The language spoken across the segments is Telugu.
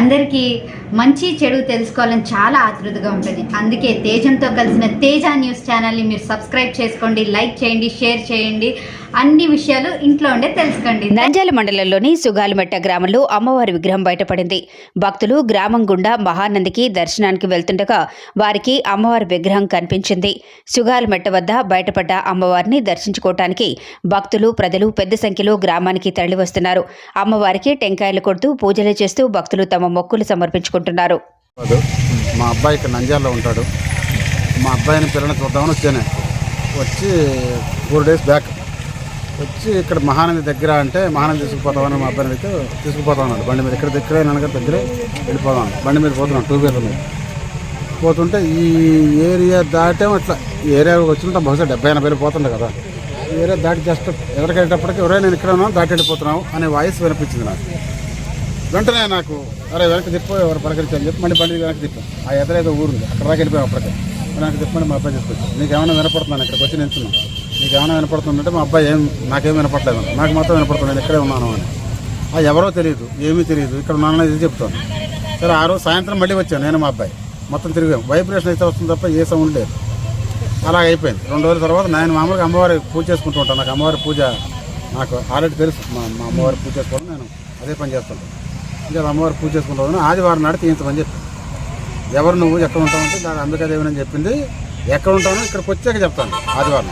అందరికీ మంచి చెడు తెలుసుకోవాలని చాలా ఆతృతగా ఉంటుంది. అందుకే తేజంతో కలిసిన తేజ న్యూస్ ఛానల్ని మీరు సబ్స్క్రైబ్ చేసుకోండి లైక్ చేయండి షేర్ చేయండి. అన్ని విషయాలు ఇంట్లో ఉండే తెలుసుకోండి. నంజాల మండలంలోని సుగాలిమెట్ట గ్రామంలో అమ్మవారి విగ్రహం బయటపడింది. భక్తులు గ్రామం గుండా మహానందికి దర్శనానికి వెళ్తుండగా వారికి అమ్మవారి విగ్రహం కనిపించింది. సుగాలిమెట్ట వద్ద బయటపడ్డ అమ్మవారిని దర్శించుకోవటానికి భక్తులు ప్రజలు పెద్ద సంఖ్యలో గ్రామానికి తరలివస్తున్నారు. అమ్మవారికి టెంకాయలు కొడుతూ పూజలు చేస్తూ భక్తులు తమ మొక్కులు సమర్పించుకుంటున్నారు. మా అబ్బాయి ఇక్కడ నంద్యాలలో ఉంటాడు. మా అబ్బాయిని పిల్లల్ని చూద్దామని వచ్చాను. వచ్చి ఫోర్ డేస్ బ్యాక్. వచ్చి ఇక్కడ మహానంది దగ్గర అంటే మహానంది తీసుకుపోతామని మా అబ్బాయిని అయితే తీసుకుపోతామన్నాడు బండి మీద ఇక్కడ దగ్గర నాన్నగారి దగ్గరే వెళ్ళిపోదాం బండి మీద పోతున్నాం టూ వీలర్ మీద. పోతుంటే ఈ ఏరియా దాటేమో అట్లా. ఈ ఏరియా వచ్చినట్టు బహుశా డెబ్బై ఎనభై పోతుండే కదా. ఈ ఏరియా దాటి జస్ట్ ఎక్కడికి వెళ్ళేటప్పటికి ఎవరైనా నేను ఇక్కడ ఉన్నాను దాటి వెళ్ళిపోతున్నావు అనే వాయిస్ వినిపించింది నాకు. వెంటనే నాకు అరే వెనక్కి తిప్పు ఎవరు పలకరించాలని చెప్పి మళ్ళీ బండి వెనక్కి తిప్పాం. ఆ ఎదురేదో ఊరుంది అక్కడ దాకా వెళ్ళిపోయాం అప్పటికే. వెనక్కి తిప్పని మా అబ్బాయి తీసుకొచ్చి నీకు ఏమైనా వినపడుతున్నాను ఇక్కడికి వచ్చి నిల్చున్నాను నీకు ఏమైనా వినపడుతుందంటే మా అబ్బాయి ఏం నాకేం వినపడలేదు. నాకు మాత్రం వినపడుతుంది నేను ఇక్కడే ఉన్నాను అని. ఆ ఎవరో తెలియదు ఏమీ తెలియదు. ఇక్కడ ఉన్నానని ఇది చెప్తాను. సరే ఆ రోజు సాయంత్రం మళ్ళీ వచ్చాను నేను మా అబ్బాయి. మొత్తం తిరిగాం. వైబ్రేషన్ అయితే వస్తుంది తప్ప ఏ సౌండ్ లేదు. అలా అయిపోయింది. రెండు రోజుల తర్వాత నేను మామూలుగా అమ్మవారి పూజ చేసుకుంటూ ఉంటాను. నాకు అమ్మవారి పూజ నాకు ఆల్రెడీ తెలుసు. మా అమ్మవారి పూజ చేసుకోవడం నేను అదే పని చేస్తుంటాను. ఇంకా అమ్మవారి పూజ చేసుకుంటాను ఆదివారం నాడు తీయించమని చెప్పి. ఎవరు నువ్వు ఎక్కడ ఉంటావంటే దాని అంబికాదేవి అని చెప్పింది. ఎక్కడ ఉంటానో ఇక్కడికి వచ్చాక చెప్తాను ఆదివారం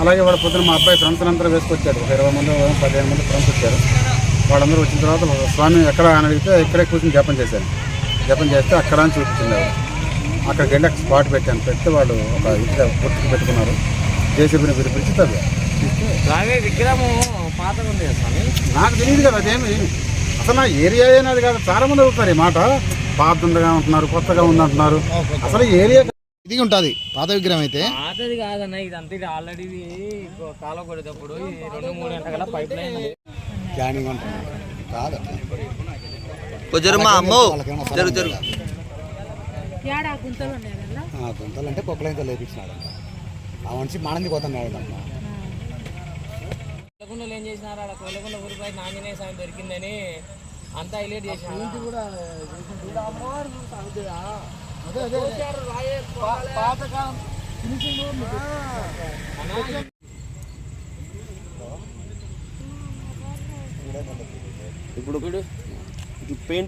అలాగే వాడు పొద్దున మా అబ్బాయి ఫ్రెండ్స్ అందరూ వేసుకొచ్చాడు ఒక ఇరవై మంది పదిహేను మంది ఫ్రెండ్స్ వచ్చారు. వాళ్ళందరూ వచ్చిన తర్వాత స్వామి ఎక్కడ అని అడిగితే ఇక్కడే కూర్చొని జపం చేశాను జపం చేస్తే అక్కడ అని చూపించింది అక్కడికి వెళ్ళి అక్కడ స్పాట్ పెట్టాను. పెడితే వాళ్ళు ఒక ఇటుక గుర్తుకు పెట్టుకున్నారు. జేసీబీని పిలిపించి స్వామి? నాకు తెలియదు కదా అదేమి? అసలు నా ఏరియా ఏనాది కాదు చాలా మంది అడుగుతారు ఈ మాట. పాతగా ఉంటున్నారు కొత్తగా ఉందంటున్నారు. అసలు ఈ ఏరియా ఇది ఉంటుంది పాత విగ్రహం అయితే. పాతది కాదన్న ఇది ఆల్రెడీ కాలం కొడేటప్పుడు ఈ రెండు మూడు గంటల పైప్ లైన్ క్యానింగ్ ఉంటుంది. కాదు. కొంచెం మా అమ్మో. జరుగు జరుగు. ఆ, గుంతలు అంటే పొక్కలైతే లేపించినాడంట ఆ మనిషి మానంది పోతున్నాడు అమ్మ కొలకుండలు ఏం చేసినారు? అక్కడ కొలకుండ ఊరిపై ఆంజనేయ స్వామి దొరికిందని అంతా హైలైట్ చేసినారు? కూడా ఇప్పుడు పెయింట్